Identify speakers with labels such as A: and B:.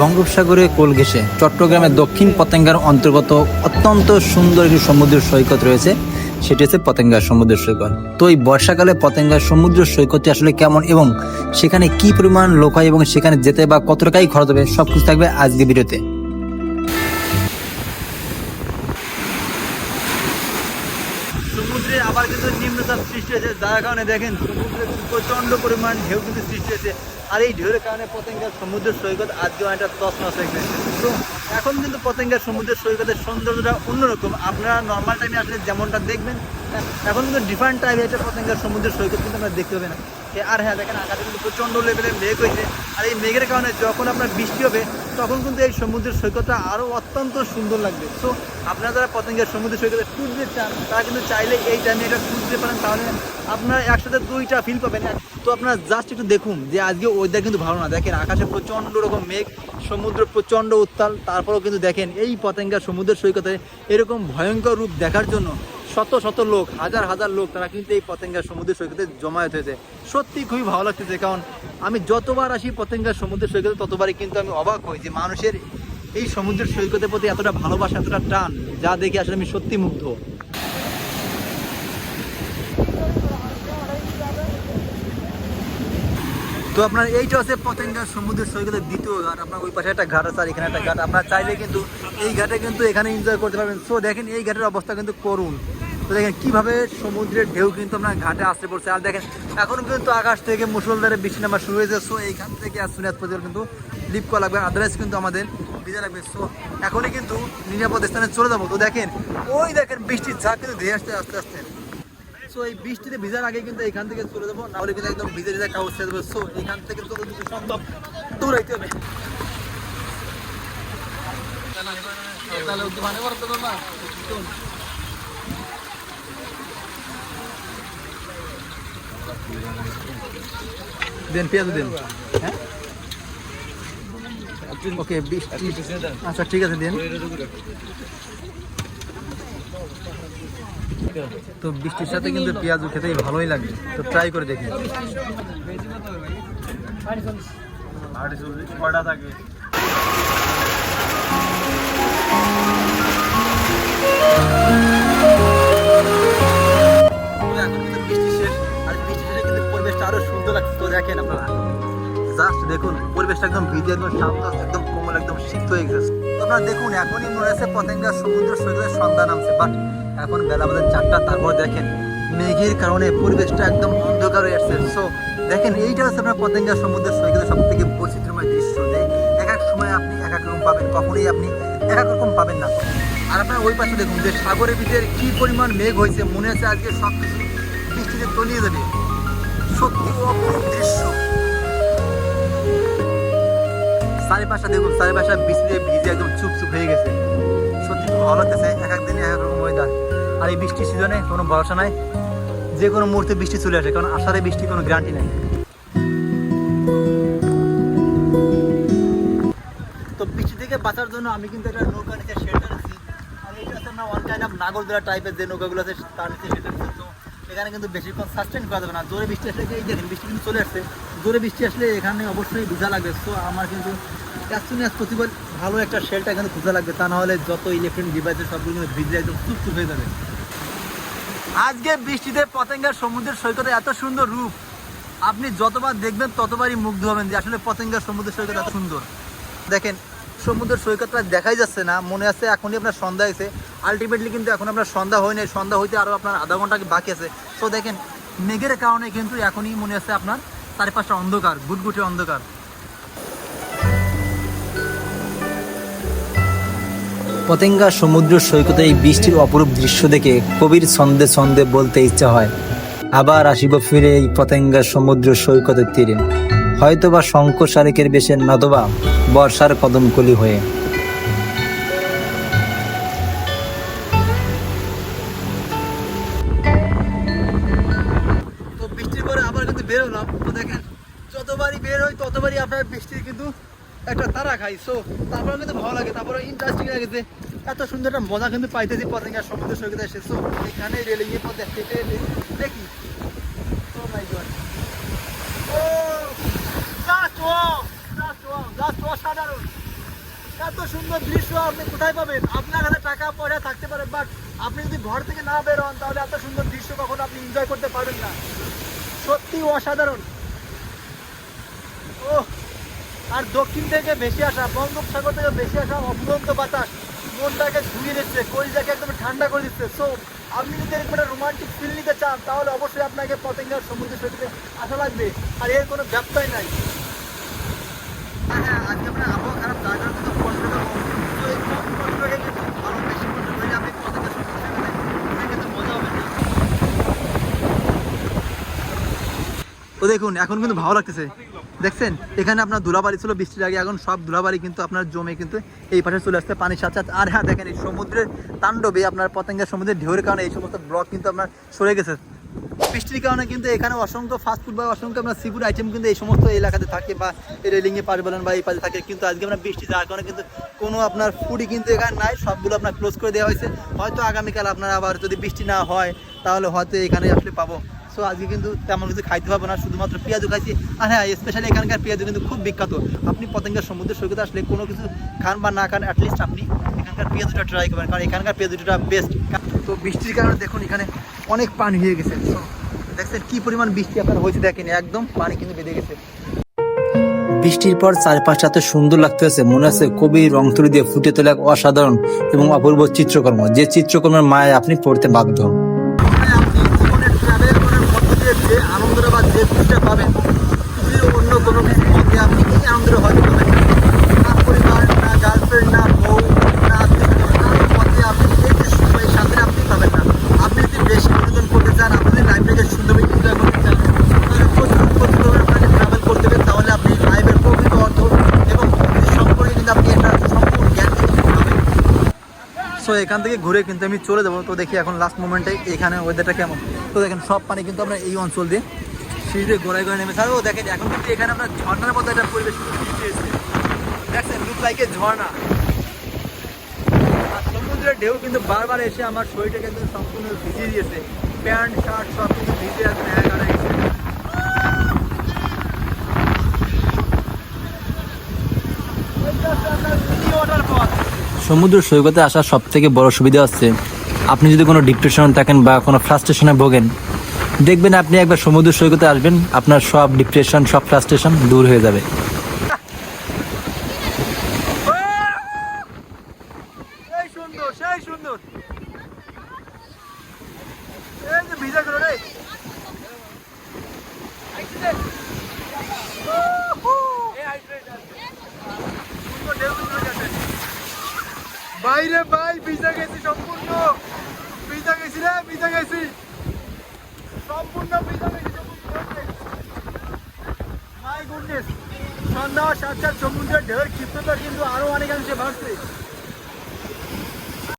A: বঙ্গোপসাগরে কোল ঘেঁষে চট্টগ্রামের দক্ষিণ পতেঙ্গার অন্তর্গত অত্যন্ত সুন্দর একটি সমুদ্র সৈকত রয়েছে। সেটি হচ্ছে পতেঙ্গার সমুদ্র সৈকত। তো এই বর্ষাকালে পতেঙ্গার সমুদ্র সৈকতটি আসলে কেমন এবং সেখানে কি পরিমাণ লোক হয় এবং সেখানে যেতে বা কত টাকাই খরচ হবে সব কিছু থাকবে আজকে ভিডিওতে। আবার কিন্তু নিম্নচাপ সৃষ্টি হয়েছে। যার কারণে দেখেন সমুদ্রে প্রচণ্ড পরিমাণ ঢেউ কিন্তু সৃষ্টি হয়েছে। আর এই ঢেউয়ের কারণে পতেঙ্গার সমুদ্র সৈকত আজকে অনেকটা তছনছ হয়ে গেছে। তো এখন কিন্তু পতেঙ্গার সমুদ্র সৈকতের সৌন্দর্যটা অন্যরকম। আপনারা নর্মাল টাইমে আসলে যেমনটা দেখবেন, এখন কিন্তু ডিফারেন্ট টাইপে একটা পতেঙ্গার সমুদ্র সৈকত কিন্তু আপনারা দেখতে পাবেন। আর হ্যাঁ দেখেন আকাশে কিন্তু প্রচণ্ড লেভেলের মেঘ হয়েছে। আর এই মেঘের কারণে যখন আপনার বৃষ্টি হবে তখন কিন্তু এই সমুদ্রের সৈকতটা আরও অত্যন্ত সুন্দর লাগবে। তো আপনারা যারা পতেঙ্গের সমুদ্র সৈকতে ট্যুর দিতে চান, তারা কিন্তু চাইলে এই টাইমে এটা ট্যুর দিতে পারেন। তাহলে আপনারা একসাথে দুইটা ফিল পাবেন। তো আপনারা জাস্ট একটু দেখুন যে আজকে ওয়েদার কিন্তু ভালো না। দেখেন আকাশে প্রচণ্ড রকম মেঘ, সমুদ্র প্রচণ্ড উত্তাল। তারপরেও কিন্তু দেখেন এই পতেঙ্গা সমুদ্র সৈকতে এরকম ভয়ঙ্কর রূপ দেখার জন্য শত শত লোক, হাজার হাজার লোক তারা কিন্তু এই পতেঙ্গা সমুদ্র সৈকতে জমায়েত হয়েছে। সত্যি খুবই ভালো লাগতেছে, কারণ আমি যতবার আসি পতেঙ্গা সমুদ্র সৈকতে, ততবারই কিন্তু আমি অবাক হই যে মানুষের এই সমুদ্রের সৈকতের প্রতি এতটা ভালোবাসা, এতটা টান, যা দেখে আসলে আমি সত্যি মুগ্ধ। তো আপনার এইটা হচ্ছে পতেঙ্গা সমুদ্র সৈকতের দ্বিতীয় ঘাট। আপনার ওই পাশে একটা ঘাট আছে আর এখানে একটা ঘাট। আপনার চাইলে কিন্তু এই ঘাটে কিন্তু এখানে এনজয় করতে পারবেন। সো দেখেন, এই ঘাটের অবস্থা কিন্তু করুন তো দেখেন, কীভাবে সমুদ্রের ঢেউ কিন্তু আপনার ঘাটে আসতে পড়ছে। আর দেখেন, এখন কিন্তু আকাশ থেকে মুসলধারে বৃষ্টি নামা শুরু হয়েছে। সো এইখান থেকে সুনাজ পর্যন্ত কিন্তু লিপ করা লাগবে। আদারওয়াইজ কিন্তু আমাদের বিজয় লাগবে। সো এখনই কিন্তু নিরাপদ স্থানে চলে যাব। তো দেখেন, ওই দেখেন বৃষ্টির ঝাঁক কিন্তু ধেয়ে আসতে আস্তে আস্তে। সো এই বৃষ্টিতে ভিজার আগে কিন্তু এখান থেকে চলে যাব। নাহলে কিন্তু একদম ভিজে ভিজে কাগজ ছেড়ে দেবো। সো এখান থেকে চলে যেতে সম্ভব। দৌড়াইতে হবে। দেন পেঁয়াজ দেন। হ্যাঁ? ওকে আচ্ছা ঠিক আছে দেন। তো বৃষ্টির সাথে কিন্তু পেঁয়াজ খেতেই ভালোই লাগে। তো ট্রাই করে দেখি। এখন জাস্ট দেখুন, পরিবেশটা একদম ভিজে, একদম শান্ত, একদম কোমল, একদম শীত হয়ে গেছে। আপনারা দেখুন, এখনই মনে হচ্ছে পতেঙ্গা সমুদ্র সৈকতের সন্ধ্যা নামছে। বাট এখন বেলা বাজে চারটা, তারপর দেখেন মেঘের কারণে পরিবেশটা একদম অন্ধকার হয়ে আসছে। সো দেখেন, এইটা হচ্ছে আপনার পতেঙ্গা সমুদ্র সৈকতের সব থেকে বৈচিত্র্যময় দৃশ্য। যে এক এক সময় আপনি এক এক রকম পাবেন, কখনোই আপনি এক এক রকম পাবেন না। আর আপনার ওই পাশে দেখুন যে সাগরের ভিতরে কি পরিমাণ মেঘ হয়েছে, মনে হচ্ছে আজকে সব কিছু বৃষ্টিতে তলিয়ে যাবে। সত্যি অপরূপ দৃশ্য। চারিপাশটা দেখুন চারিপাশটা বৃষ্টিতে ভিজে একদম চুপ চুপ হয়ে গেছে। সত্যি ভালো লাগতেছে, এক এক এক রকম ওয়েদার আর এই বৃষ্টির সিজনে কোনো ভরসা নাই, যে কোনো মুহূর্তে বৃষ্টি চলে আসে, কারণ আষাঢ়ে বৃষ্টি কোনো গ্যারান্টি নেই। তো বৃষ্টি থেকে বাঁচার জন্য আমি কিন্তু একটা নৌকা নিচে শেল্টার আছি। আর এটা হচ্ছে আমরা ওয়ান কাইন্ড নাগরদোলা টাইপের যে নৌকাগুলো আছে, তার নিচে শেল্টার এখানে কিন্তু বেশিক্ষণ সাস্টেন করা যাবে না। জোরে বৃষ্টি আসলে এই দেখেন, বৃষ্টি কিন্তু চলে আসছে। জোরে বৃষ্টি আসলে এখানে অবশ্যই ভিজা লাগবে। তো আমার কিন্তু অ্যাজ সুন অ্যাজ ভালো একটা শেল্টার এখানে খোঁজা লাগবে। তা না হলে যত ইলেকট্রনিক ডিভাইস সবগুলো কিন্তু ভিজে একদম চুপ হয়ে যাবে। আজকে বৃষ্টিতে পতেঙ্গার সমুদ্রের সৈকতে এত সুন্দর রূপ, আপনি যতবার দেখবেন ততবারই মুগ্ধ হবেন যে আসলে পতেঙ্গার সমুদ্র সৈকত এত সুন্দর। দেখেন, সমুদ্রের সৈকতটা দেখাই যাচ্ছে না, মনে আছে এখনই আপনার সন্ধ্যা হয়েছে। আলটিমেটলি কিন্তু এখন আপনার সন্ধ্যা হয়নি সন্ধ্যা হইতে আরও আপনার আধা ঘণ্টা বাকি আছে। তো দেখেন, মেঘের কারণে কিন্তু এখনই মনে আছে আপনার চারিপাশটা অন্ধকার গুটগুটে অন্ধকার। পতেঙ্গা সমুদ্র সৈকতে এই বৃষ্টির অপরূপ দৃশ্য দেখে কবির ছন্দে ছন্দে বলতে ইচ্ছা হয়, আবার আসিব ফিরে এই পতেঙ্গা সমুদ্র সৈকতের তীরে। হয়তোবা শঙ্খ শারিকের বেশে নতবা বর্ষার কদমকলি হয়ে। আবার কিন্তু বের হলাম। তো দেখেন, যতবারই বের হই, ততবারই আপনার বৃষ্টির কিন্তু একটা তারা খাই। সো তারপরে কিন্তু ভালো লাগে। তারপরে ইন্টারেস্টিং লাগে যে এত সুন্দর একটা মজা কিন্তু পাইতেছি পতেঙ্গা সমুদ্র সৈকতে এসে। সো এখানে রেলিং এর হেঁটে হেঁটে দেখি। ও জাস্ট ও জাস্ট অসাধারণ
B: সুন্দর দৃশ্য আপনি কোথায় পাবেন? আপনার কাছে টাকা পয়সা থাকতে পারে বাট আপনি যদি ঘর থেকে না বেরোন তাহলে এত সুন্দর দৃশ্য কখনো আপনি এনজয় করতে পারবেন না। সত্যি অসাধারণ। ও আর দক্ষিণ থেকে ভেসে আসা, বঙ্গোপসাগর থেকে ভেসে আসা অফুরন্ত বাতাস। মনটাকে ধুয়ে দিচ্ছে, কলিজাকে একদম ঠান্ডা করে দিচ্ছে। সো আপনি যদি এরকম একটা রোমান্টিক ফিল নিতে চান, তাহলে অবশ্যই আপনাকে পতেঙ্গার সমুদ্র সৈকতে আসা লাগবে। আর এর কোনো ব্যবসাই নাই।
A: হ্যাঁ হ্যাঁ আজকে আপনার আবহাওয়া খারাপ, তার কিন্তু কষ্টটা কম তো এই কম কষ্টটাকে কিন্তু আরও বেশি কষ্ট হইলে আপনি কতটা সমস্যা হবে এটা কিন্তু মজা হবে না তো দেখুন, এখন কিন্তু ভালো লাগতেছে। দেখছেন? এখানে আপনার ধুলাবাড়ি ছিল, বৃষ্টির আগে, এখন সব ধুলাবাড়ি কিন্তু আপনার জমে কিন্তু এই পাশে চলে আসছে পানির সাথে সাথে। আর হ্যাঁ দেখেন, এই সমুদ্রের তাণ্ডবে, আপনার পতেঙ্গা সমুদ্রের ঢেউয়ের কারণে এই সমস্ত ব্লক কিন্তু আপনার সরে গেছে। বৃষ্টির কারণে কিন্তু এখানে অসংখ্য ফাস্টফুড বা অসংখ্য আপনার সিফুড আইটেম কিন্তু এই সমস্ত এলাকাতে থাকে বা রেলিংয়ে পাশ বলেন বা এই পাশে থাকে। কিন্তু আজকে আপনার বৃষ্টি যাওয়ার কারণে কিন্তু কোনো আপনার ফুডই কিন্তু এখানে নাই, সবগুলো আপনার ক্লোজ করে দেওয়া হয়েছে। হয়তো আগামীকাল আপনার আবার যদি বৃষ্টি না হয়, তাহলে হয়তো এখানে আসলে পাবো। সো আজকে কিন্তু তেমন কিছু খাইতে পারব না শুধুমাত্র পেঁয়াজু খাইছি। আর হ্যাঁ স্পেশালি এখানকার পেঁয়াজু কিন্তু খুব বিখ্যাত। আপনি পতেঙ্গার সমুদ্র সৈকতে আসলে কোনো কিছু খান বা না খান অ্যাটলিস্ট আপনি এখানকার পেঁয়াজুটা ট্রাই করবেন কারণ এখানকার পেঁয়াজুটা বেস্ট তো বৃষ্টির কারণে দেখুন এখানে অনেক পানি হয়ে গেছে। So, দেখছেন কি পরিমাণ বৃষ্টি আপনার হয়েছে দেখেন একদম পানি কিন্তু বেঁধে গেছে।
C: বৃষ্টির পর চারপাশটা এত সুন্দর লাগতেছে মনে হচ্ছে কবি রং তুলি দিয়ে ফুটে তোলা এক অসাধারণ এবং অপূর্ব চিত্রকর্ম। যে চিত্রকর্মের মায় আপনি পড়তে বাধ্য
A: মানে আপনি জীবনে ট্রাভেল করার মধ্য দিয়ে যে আনন্দটা বা যে খুশিটা পাবেন পৃথিবীর অন্য কোনো কিছুর মধ্যে আপনি এই আনন্দটা হয়তো পাবেন না। না পরিবার না গার্লফ্রেন্ড না বউ না আত্মীয় কারোর মধ্যে আপনি এই যে সুখ এই শান্তিটা আপনি পাবেন না আপনি যদি বেশি বিনোদন করতে চান আপনি যদি লাইফটাকে সুন্দরভাবে এনজয় করতে চান তাহলে প্রচুর প্রচুরভাবে আপনাকে ট্রাভেল করতে হবে তাহলে আপনি লাইফের প্রকৃত অর্থ এবং প্রকৃতি সম্পর্কে কিন্তু আপনি একটা সম্পূর্ণ জ্ঞান কিন্তু পাবেন সো এখান থেকে ঘুরে কিন্তু আমি চলে যাব। তো দেখি এখন লাস্ট মোমেন্টে এখানে ওয়েদারটা কেমন? তো দেখেন, সব পানি কিন্তু আমরা এই অঞ্চল দিয়ে সিঁড়িতে গোড়ায় গোড়ায় নেমে। থাকব দেখেন, এখন কিন্তু এখানে আমরা ঝর্নার মতো একটা পরিবেশ দেখছেন লুক ঝর্ণা। আর সমুদ্রের ঢেউ কিন্তু বারবার এসে আমার শরীরটাকে কিন্তু সম্পূর্ণ ভিজিয়ে দিয়েছে। প্যান্ট, শার্ট সব কিন্তু ভিজে একদম এক হয়ে গেছে ওয়াটারফল
C: সমুদ্র সৈকতে আসার সব থেকে বড় সুবিধা হচ্ছে আপনি যদি কোনো ডিপ্রেশন থাকেন বা কোনো ফ্রাস্ট্রেশনে ভোগেন, দেখবেন আপনি একবার সমুদ্র সৈকতে আসবেন, আপনার সব ডিপ্রেশন সব ফ্রাস্ট্রেশন দূর হয়ে যাবে।
A: সেই সুন্দর সেই সুন্দর এই যে ভিজা গুলো রে বাইরে ভাই, ভিজা গেছি সম্পূর্ণ। ভিজা গেছি রে, ভিজা গেছি। সম্পূর্ণ ভিজা গেছি মাই গুডনেস। সন্ধ্যা সাতটার সমুদ্রের ঢেউয়ের ক্ষিপ্রতা কিন্তু আরও অনেকাংশে বাড়ছে।